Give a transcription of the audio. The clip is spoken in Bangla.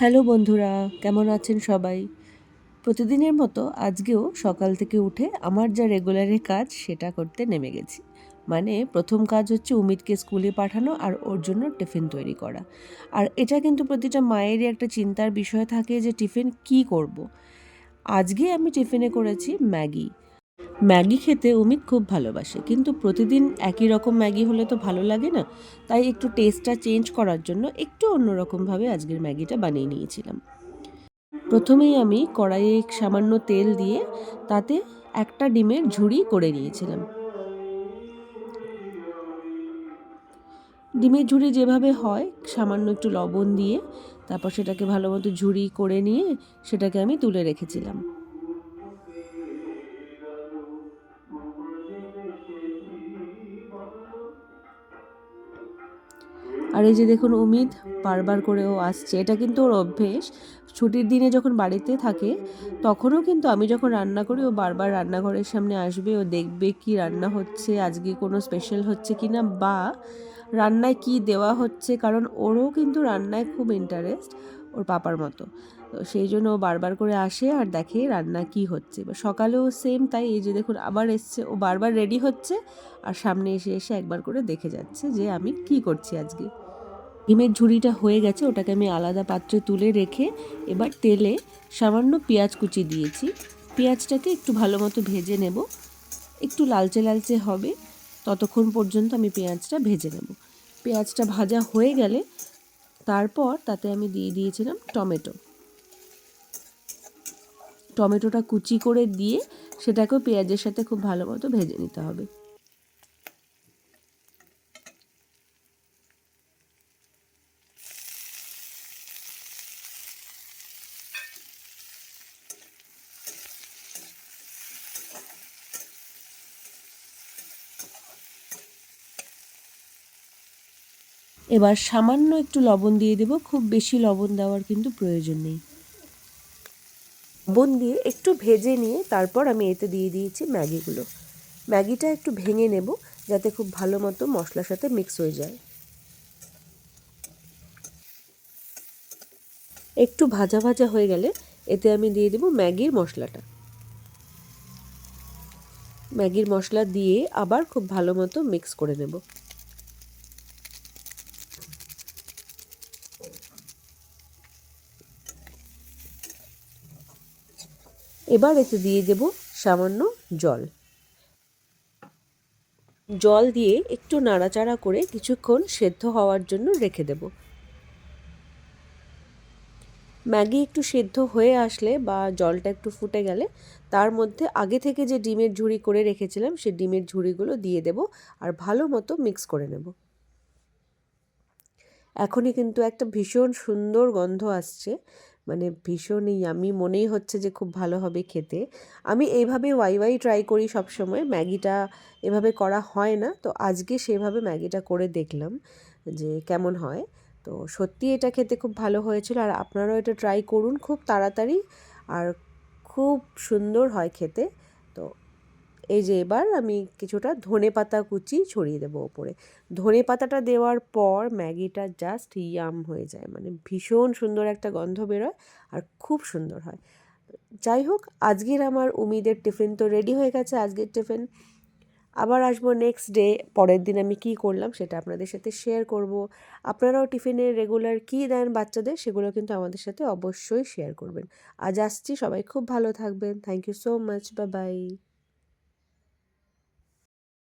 হ্যালো বন্ধুরা, কেমন আছেন সবাই? প্রতিদিনের মতো আজকেও সকাল থেকে উঠে আমার যা রেগুলারের কাজ সেটা করতে নেমে গেছি। মানে প্রথম কাজ হচ্ছে উমিদকে স্কুলে পাঠানো আর ওর জন্য টিফিন তৈরি করা। আর এটা কিন্তু প্রতিটা মায়েরই একটা চিন্তার বিষয় থাকে যে টিফিন কি করব। আজকে আমি টিফিনে করেছি ম্যাগি। ম্যাগি খেতে অমিত খুব ভালোবাসে, কিন্তু প্রতিদিন একই রকম ম্যাগি হলে তো ভালো লাগে না। তাই একটু টেস্টটা চেঞ্জ করার জন্য একটু অন্যরকমভাবে আজকের ম্যাগিটা বানিয়ে নিয়েছিলাম। প্রথমেই আমি কড়াইয়ে সামান্য তেল দিয়ে তাতে একটা ডিমের ঝুড়ি করে নিয়েছিলাম। ডিমের ঝুড়ি যেভাবে হয়, সামান্য একটু লবণ দিয়ে, তারপর সেটাকে ভালো মতো ঝুড়ি করে নিয়ে সেটাকে আমি তুলে রেখেছিলাম। আর এই যে দেখুন উমিদ বারবার করে ও আসছে, এটা কিন্তু ওর অভ্যেস। ছুটির দিনে যখন বাড়িতে থাকে, তখনও কিন্তু আমি যখন রান্না করি, ও বারবার রান্নাঘরের সামনে আসবে, ও দেখবে কি রান্না হচ্ছে, আজকে কোনো স্পেশাল হচ্ছে কি না বা রান্নায় কি দেওয়া হচ্ছে, কারণ ওরও কিন্তু রান্নায় খুব ইন্টারেস্ট ওর পাপার মতো। তো সেই জন্য ও বারবার করে আসে আর দেখে রান্না কি হচ্ছে। বা সকালেও সেম তাই এই যে দেখুন আবার এসছে, ও বারবার রেডি হচ্ছে আর সামনে এসে এসে একবার করে দেখে যাচ্ছে যে আমি কি করছি আজকে। ডিমের ঝুড়িটা হয়ে গেছে, ওটাকে আমি আলাদা পাত্রে তুলে রেখে এবার তেলে সামান্য পেঁয়াজ কুচি দিয়েছি। পেঁয়াজটাকে একটু ভালো মতো ভেজে নেব। একটু লালচে লালচে হবে, ততক্ষণ পর্যন্ত আমি পেঁয়াজটা ভেজে নেব। পেঁয়াজটা ভাজা হয়ে গেলে তারপর তাতে আমি দিয়ে দিয়েছিলাম টমেটো। টমেটোটা কুচি করে দিয়ে সেটাকেও পেঁয়াজের সাথে খুব ভালো মতো ভেজে নিতে হবে। এবার সামান্য একটু লবণ দিয়ে দেব, খুব বেশি লবণ দেওয়ার কিন্তু প্রয়োজন নেই। লবণ দিয়ে একটু ভেজে নিয়ে তারপর আমি এতে দিয়ে দিয়েছি ম্যাগিগুলো। ম্যাগিটা একটু ভেঙে নেব যাতে খুব ভালো মতো মশলার সাথে মিক্স হয়ে যায়। একটু ভাজা ভাজা হয়ে গেলে এতে আমি দিয়ে দেব ম্যাগির মশলাটা। ম্যাগির মশলা দিয়ে আবার খুব ভালো মতো মিক্স করে নেব। এবার এতে দিয়ে দেব সামান্য জল। জল দিয়ে একটু নাড়াচাড়া করে কিছুক্ষণ সেদ্ধ হওয়ার জন্য রেখে দেব। ম্যাগি একটু সেদ্ধ হয়ে আসলে বা জলটা একটু ফুটে গেলে তার মধ্যে আগে থেকে যে ডিমের ঝুড়ি করে রেখেছিলাম সেই ডিমের ঝুড়িগুলো দিয়ে দেব আর ভালো মতো মিক্স করে নেব। এখনই কিন্তু একটা ভীষণ সুন্দর গন্ধ আসছে। মানে ভীষণই আমি মনেই হচ্ছে যে খুব ভালো হবে খেতে। আমি এইভাবে ওয়াই ওয়াই ট্রাই করি সবসময়। ম্যাগিটা এভাবে করা হয় না। তো আজকে সেভাবে ম্যাগিটা করে দেখলাম যে কেমন হয়। তো সত্যি এটা খেতে খুব ভালো হয়েছিল। আর আপনারাও এটা ট্রাই করুন। খুব তাড়াতাড়ি আর খুব সুন্দর হয় খেতে। এই যে এবার আমি কিছুটা ধনে পাতা কুচি ছড়িয়ে দেবো ওপরে। ধনে পাতাটা দেওয়ার পর ম্যাগিটা জাস্ট ইয়াম হয়ে যায় মানে ভীষণ সুন্দর একটা গন্ধ বেরোয় আর খুব সুন্দর হয়। যাই হোক, আজকের আমার উমিদের টিফিন তো রেডি হয়ে গেছে আজকের টিফিন। আবার আসব নেক্সট ডে পরের দিন আমি কি করলাম সেটা আপনাদের সাথে শেয়ার করব। আপনারাও টিফিনে রেগুলার কী দেন বাচ্চাদের সেগুলো কিন্তু আমাদের সাথে অবশ্যই শেয়ার করবেন। আজ আসছি, সবাই খুব ভালো থাকবেন। থ্যাংক ইউ সো মাচ বা বাই